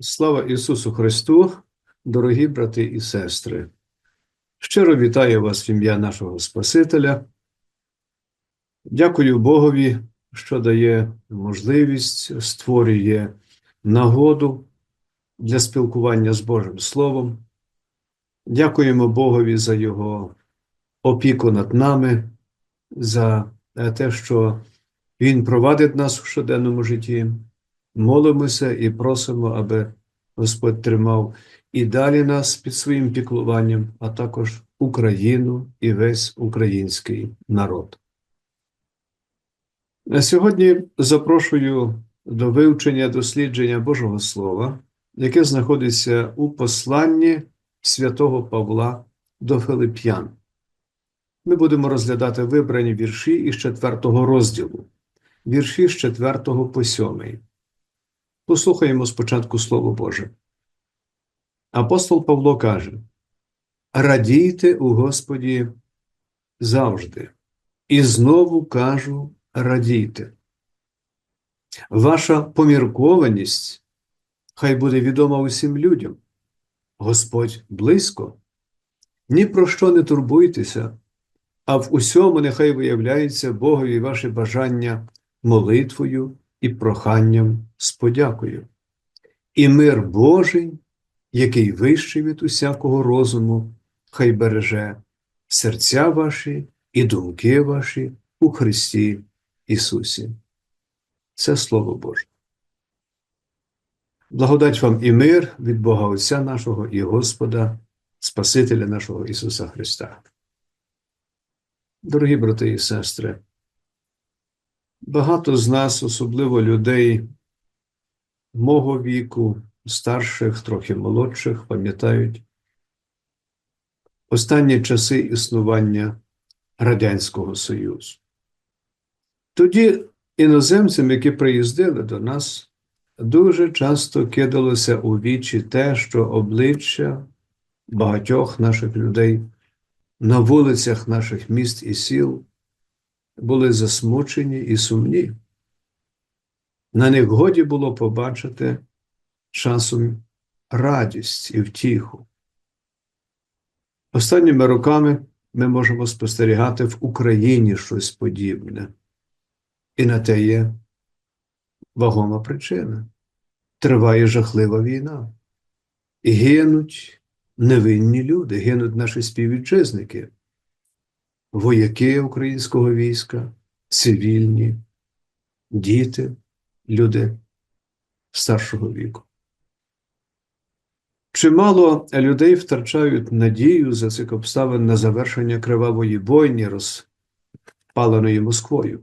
Слава Ісусу Христу, дорогі брати і сестри. Щиро вітаю вас в ім'я нашого Спасителя. Дякую Богові, що дає можливість, створює нагоду для спілкування з Божим Словом. Дякуємо Богові за Його опіку над нами, за те, що Він провадить нас в щоденному житті. Молимося і просимо, аби Господь тримав і далі нас під своїм піклуванням, а також Україну і весь український народ. На сьогодні запрошую до вивчення дослідження Божого Слова, яке знаходиться у посланні святого Павла до Филип'ян. Ми будемо розглядати вибрані вірші із четвертого розділу, вірші з 4 по 7. Послухаємо спочатку Слово Боже. Апостол Павло каже: Радійте у Господі завжди, і знову кажу радійте. Ваша поміркованість хай буде відома усім людям. Господь близько. Ні про що не турбуйтеся, а в усьому нехай виявляється Богові ваше бажання молитвою і проханням з подякою. І мир Божий, який вищий від усякого розуму, хай береже серця ваші і думки ваші у Христі Ісусі. Це Слово Боже. Благодать вам і мир від Бога Отця нашого і Господа, Спасителя нашого Ісуса Христа. Дорогі брати і сестри, Багато з нас, особливо людей мого віку, старших, трохи молодших, пам'ятають останні часи існування Радянського Союзу. Тоді іноземцям, які приїздили до нас, дуже часто кидалося у вічі те, що обличчя багатьох наших людей на вулицях наших міст і сіл були засмучені і сумні. На них годі було побачити часом радість і втіху. Останніми роками ми можемо спостерігати в Україні щось подібне. І на те є вагома причина. Триває жахлива війна. Гинуть невинні люди, гинуть наші співвітчизники вояки українського війська, цивільні, діти, люди старшого віку. Чимало людей втрачають надію за цих обставин на завершення кривавої бойні, розпаленої Москвою.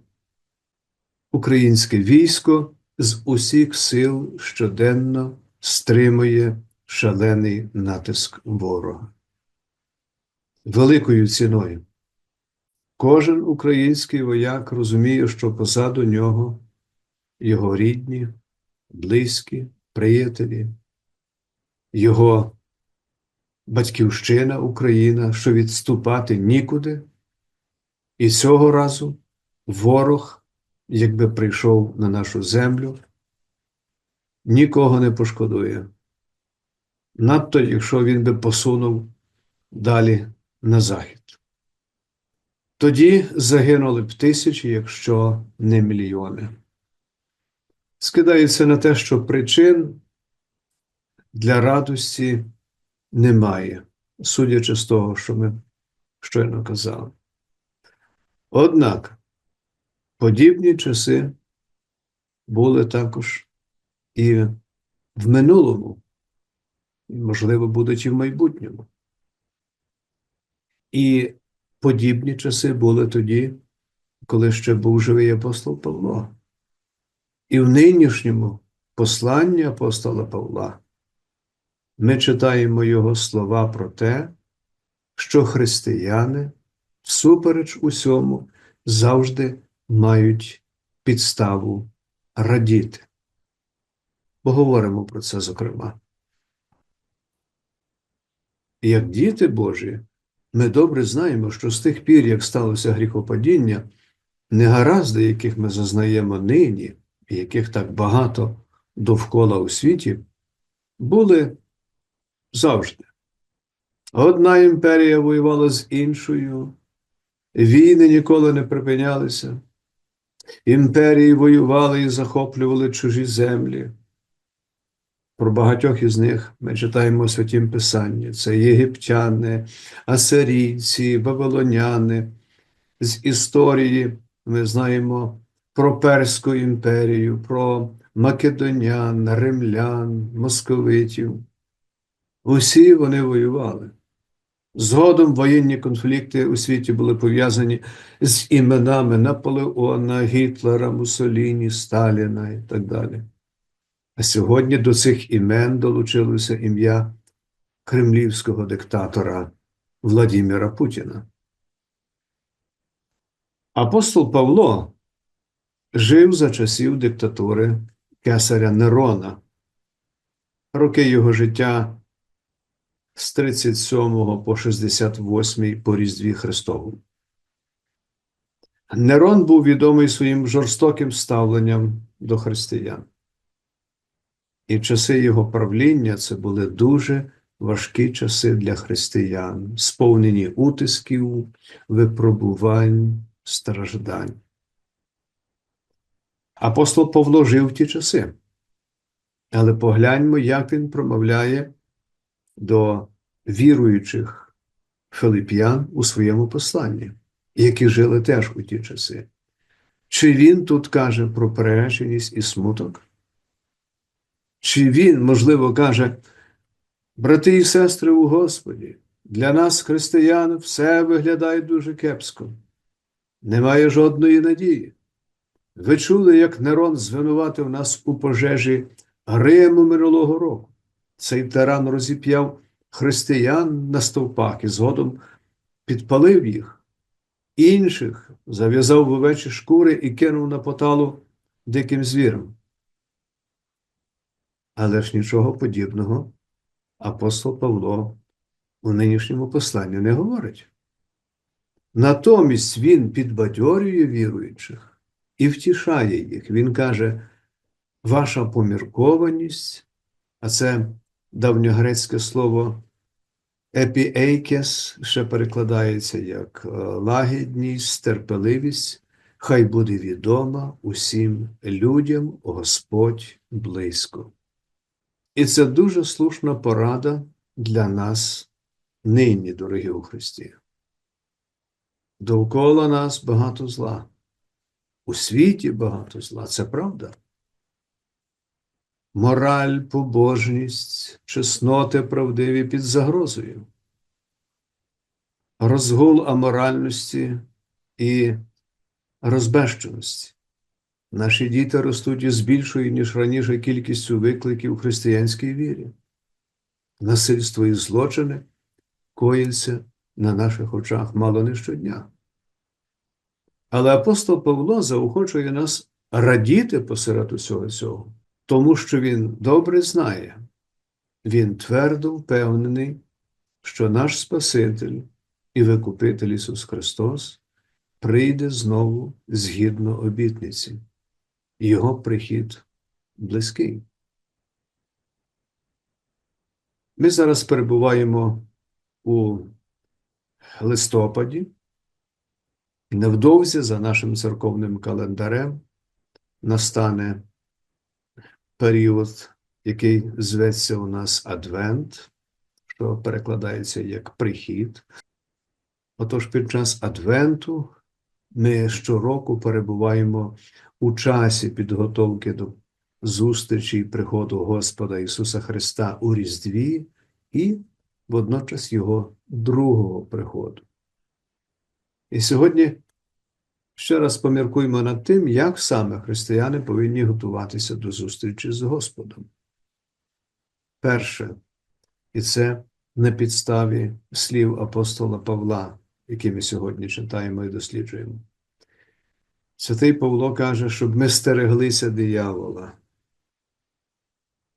Українське військо з усіх сил щоденно стримує шалений натиск ворога. Великою ціною Кожен український вояк розуміє, що позаду нього його рідні, близькі, приятелі, його батьківщина Україна, що відступати нікуди. І цього разу ворог, якби прийшов на нашу землю, нікого не пошкодує. Надто, якщо він би посунув далі на захід. Тоді загинули б тисячі, якщо не мільйони. Скидається на те, що причин для радості немає, судячи з того, що ми щойно казали. Однак подібні часи були також і в минулому, і, можливо, будуть і в майбутньому. І подібні часи були тоді, коли ще був живий апостол Павло. І в нинішньому посланні апостола Павла ми читаємо його слова про те, що християни, всупереч усьому, завжди мають підставу радіти. Поговоримо про це, зокрема. Як діти Божі, ми добре знаємо, що з тих пір, як сталося гріхопадіння, негаразди, яких ми зазнаємо нині, і яких так багато довкола у світі, були завжди. Одна імперія воювала з іншою, війни ніколи не припинялися. Імперії воювали і захоплювали чужі землі. Про багатьох із них ми читаємо у Святім Писанні. Це єгиптяни, асирійці, вавилоняни. З історії ми знаємо про Перську імперію, про македонян, римлян, московитів. Усі вони воювали. Згодом воєнні конфлікти у світі були пов'язані з іменами Наполеона, Гітлера, Муссоліні, Сталіна і так далі. А сьогодні до цих імен долучилося ім'я кремлівського диктатора Владимира Путіна. Апостол Павло жив за часів диктатури кесаря Нерона. Роки його життя з 37 по 68 по Різдві Христову. Нерон був відомий своїм жорстоким ставленням до християн. І часи його правління це були дуже важкі часи для християн, сповнені утисків, випробувань, страждань. Апостол Павло жив в ті часи. Але погляньмо, як він промовляє до віруючих филип'ян у своєму посланні, які жили теж у ті часи. Чи він тут каже про перереченість і смуток? Чи він, можливо, каже, брати і сестри у Господі, для нас, християн, все виглядає дуже кепсько, немає жодної надії. Ви чули, як Нерон звинуватив нас у пожежі Риму минулого року. Цей тиран розіп'яв християн на стовпах і згодом підпалив їх, інших зав'язав в овечі шкури і кинув на поталу диким звірам. Але ж нічого подібного апостол Павло у нинішньому посланні не говорить. Натомість він підбадьорює віруючих і втішає їх. Він каже, ваша поміркованість, а це давньогрецьке слово епіейкес, ще перекладається як е, лагідність, терпеливість, хай буде відома усім людям Господь близько. І це дуже слушна порада для нас нині, дорогі у Христі. Довкола нас багато зла. У світі багато зла, це правда. Мораль, побожність, чесноти правдиві під загрозою, розгул аморальності і розбещеності. Наші діти ростуть із більшою, ніж раніше кількістю викликів у християнській вірі. Насильство і злочини коїться на наших очах мало не щодня. Але апостол Павло заохочує нас радіти посеред усього цього, тому що він добре знає, він твердо впевнений, що наш Спаситель і Викупитель Ісус Христос прийде знову згідно обітниці. Його прихід близький. Ми зараз перебуваємо у листопаді. Невдовзі за нашим церковним календарем настане період, який зветься у нас Адвент, що перекладається як прихід. Отож, під час Адвенту ми щороку перебуваємо у часі підготовки до зустрічі і приходу Господа Ісуса Христа у Різдві і водночас Його другого приходу. І сьогодні ще раз поміркуємо над тим, як саме християни повинні готуватися до зустрічі з Господом. Перше, і це на підставі слів апостола Павла, які ми сьогодні читаємо і досліджуємо. Святий Павло каже, щоб ми стереглися диявола.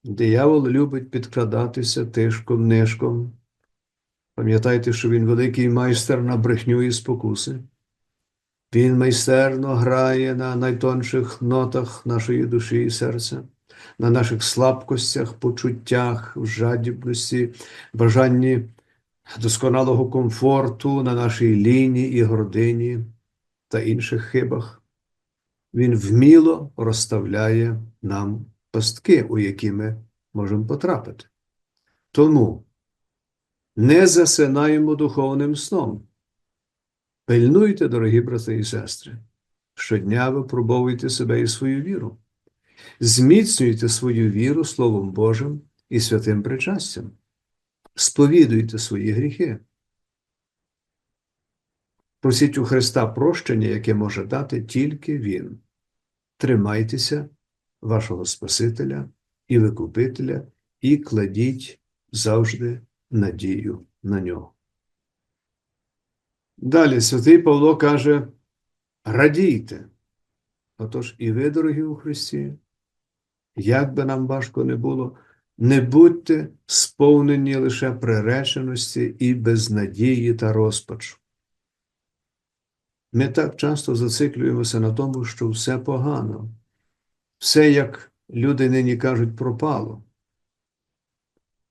Диявол любить підкрадатися тишком, нишком. Пам'ятайте, що він великий майстер на брехню і спокуси. Він майстерно грає на найтонших нотах нашої душі і серця, на наших слабкостях, почуттях, жадібності, бажанні досконалого комфорту, на нашій лінії і гордині та інших хибах. Він вміло розставляє нам пастки, у які ми можемо потрапити. Тому не засинаємо духовним сном. Пильнуйте, дорогі брати і сестри, щодня випробовуйте себе і свою віру. Зміцнюйте свою віру Словом Божим і святим причастям. Сповідуйте свої гріхи. Просіть у Христа прощення, яке може дати тільки Він. Тримайтеся вашого Спасителя і Викупителя і кладіть завжди надію на нього. Далі святий Павло каже: радійте. Отож, і ви, дорогі у Христі, як би нам важко не було, не будьте сповнені лише приреченості і безнадії та розпачу. Ми так часто зациклюємося на тому, що все погано, все, як люди нині кажуть, пропало.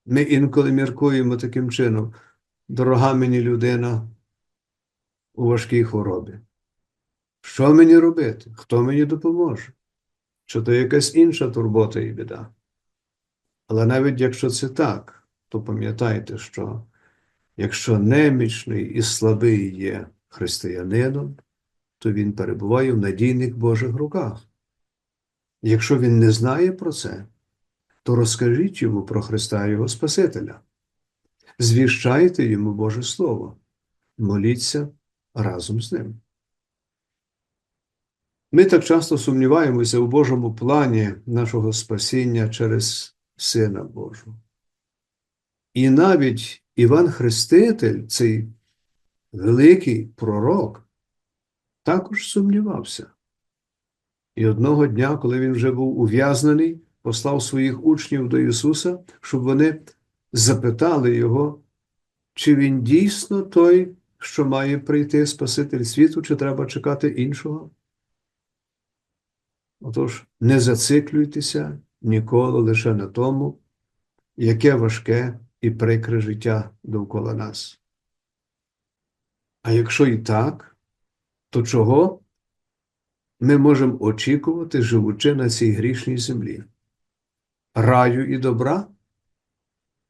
Ми інколи міркуємо таким чином, дорога мені людина у важкій хворобі. Що мені робити? Хто мені допоможе? Чи то якась інша турбота і біда? Але навіть якщо це так, то пам'ятайте, що якщо немічний і слабий є християнином, то він перебуває в надійних Божих руках. Якщо він не знає про це, то розкажіть йому про Христа Його Спасителя. Звіщайте йому Боже Слово, моліться разом з ним. Ми так часто сумніваємося у Божому плані нашого спасіння через Сина Божого. І навіть Іван Хреститель, цей великий пророк, також сумнівався. І одного дня, коли він вже був ув'язнений, послав своїх учнів до Ісуса, щоб вони запитали Його, чи він дійсно той, що має прийти Спаситель світу, чи треба чекати іншого. Отож, не зациклюйтеся ніколи лише на тому, яке важке і прикре життя довкола нас. А якщо і так, то чого ми можемо очікувати, живучи на цій грішній землі? Раю і добра?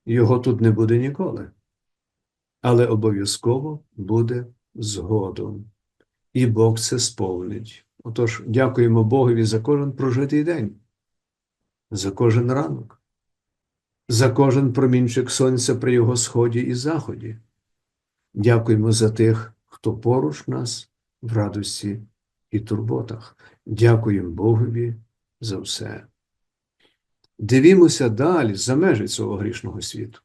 Його тут не буде ніколи, але обов'язково буде згодом, і Бог це сповнить. Отож, дякуємо Богові за кожен прожитий день, за кожен ранок, за кожен промінчик сонця при його сході і заході. Дякуємо за тих, хто поруч нас в радості і турботах. Дякуємо Богові за все. Дивімося далі за межі цього грішного світу.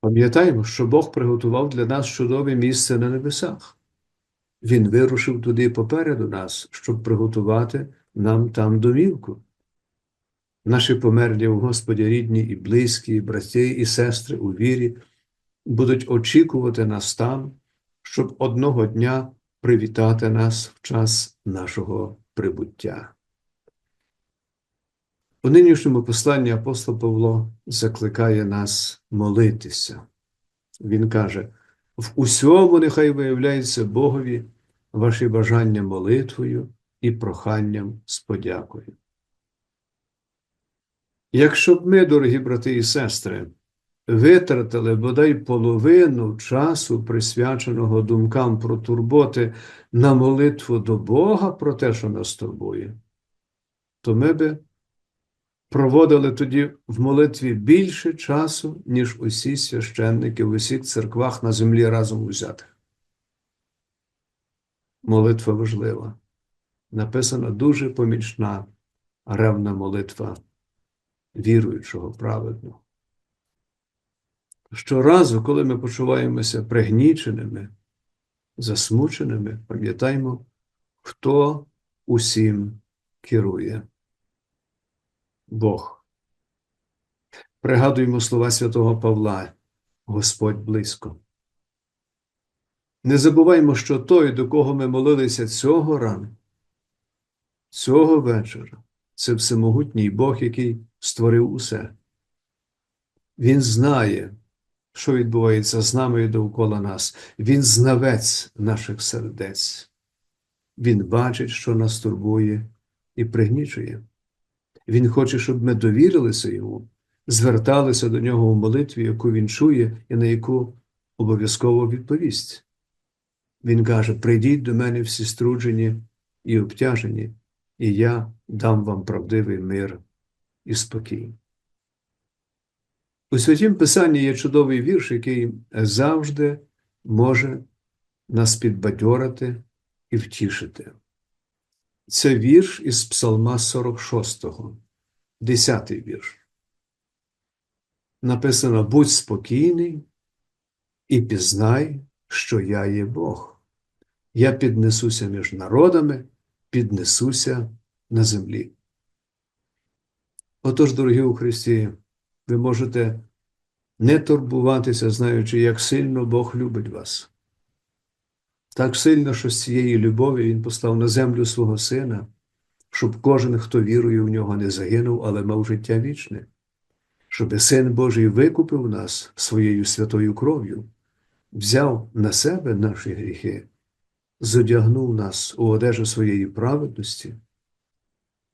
Пам'ятаємо, що Бог приготував для нас чудове місце на небесах. Він вирушив туди попереду нас, щоб приготувати нам там домівку. Наші померлі у Господі рідні і близькі, і браті і сестри у вірі будуть очікувати нас там, щоб одного дня привітати нас в час нашого прибуття. У нинішньому посланні апостол Павло закликає нас молитися. Він каже: в усьому нехай виявляється Богові ваші бажання молитвою і проханням з подякою. Якщо б ми, дорогі брати і сестри, витратили бодай половину часу, присвяченого думкам про турботи на молитву до Бога про те, що нас турбує, то ми би проводили тоді в молитві більше часу, ніж усі священники в усіх церквах на землі разом узятих. Молитва важлива. Написана дуже помічна, ревна молитва віруючого праведного. Щоразу, коли ми почуваємося пригніченими, засмученими, пам'ятаємо, хто усім керує. Бог. Пригадуємо слова святого Павла, Господь близько. Не забуваймо, що той, до кого ми молилися цього ранку, цього вечора, це всемогутній Бог, який створив усе. Він знає, що відбувається з нами і довкола нас. Він знавець наших сердець. Він бачить, що нас турбує і пригнічує. Він хоче, щоб ми довірилися йому, зверталися до нього у молитві, яку він чує і на яку обов'язково відповість. Він каже: Прийдіть до мене всі струджені і обтяжені, і я дам вам правдивий мир і спокій. У святім Писанні є чудовий вірш, який завжди може нас підбадьорити і втішити. Це вірш із Псалма 46, 10 вірш. Написано: Будь спокійний і пізнай, що я є Бог. Я піднесуся між народами, піднесуся на землі. Отож, дорогі у Христі, ви можете не турбуватися, знаючи, як сильно Бог любить вас. Так сильно, що з цієї любові Він послав на землю свого Сина, щоб кожен, хто вірує в нього, не загинув, але мав життя вічне, щоб Син Божий викупив нас своєю святою кров'ю, взяв на себе наші гріхи, зодягнув нас у одежу своєї праведності,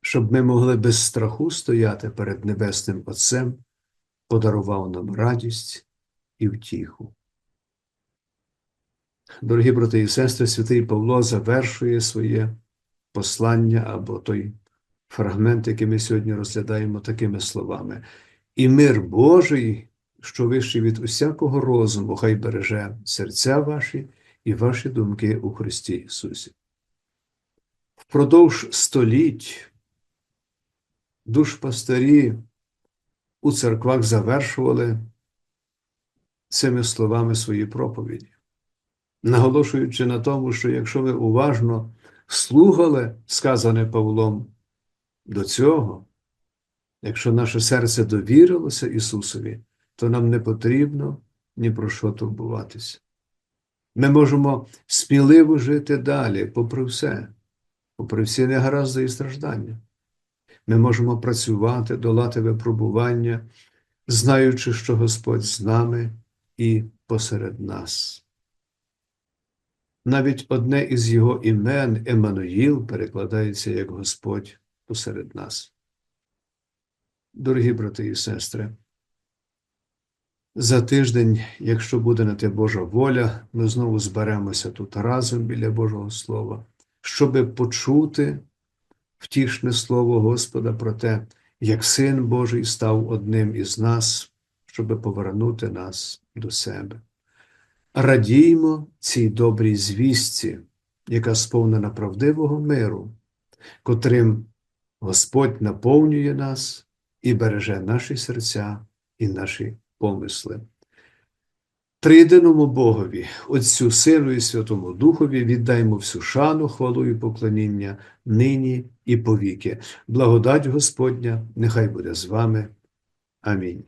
щоб ми могли без страху стояти перед Небесним Отцем, подарував нам радість і втіху. Дорогі брати і сестри, святий Павло завершує своє послання або той фрагмент, який ми сьогодні розглядаємо такими словами. І мир Божий, що вищий від усякого розуму, хай береже серця ваші і ваші думки у Христі Ісусі. Впродовж століть душ душпастарі у церквах завершували цими словами свої проповіді наголошуючи на тому, що якщо ви уважно слухали сказане Павлом до цього, якщо наше серце довірилося Ісусові, то нам не потрібно ні про що турбуватися. Ми можемо сміливо жити далі, попри все, попри всі негаразди і страждання. Ми можемо працювати, долати випробування, знаючи, що Господь з нами і посеред нас. Навіть одне із його імен Еммануїл перекладається як Господь посеред нас. Дорогі брати і сестри, за тиждень, якщо буде на те Божа воля, ми знову зберемося тут разом біля Божого Слова, щоби почути втішне слово Господа про те, як Син Божий став одним із нас, щоби повернути нас до себе. Радіймо цій добрій звістці, яка сповнена правдивого миру, котрим Господь наповнює нас і береже наші серця і наші помисли. Триєдиному Богові, Отцю Сину і Святому Духові віддаймо всю шану, хвалу і поклоніння нині і повіки. Благодать Господня, нехай буде з вами. Амінь.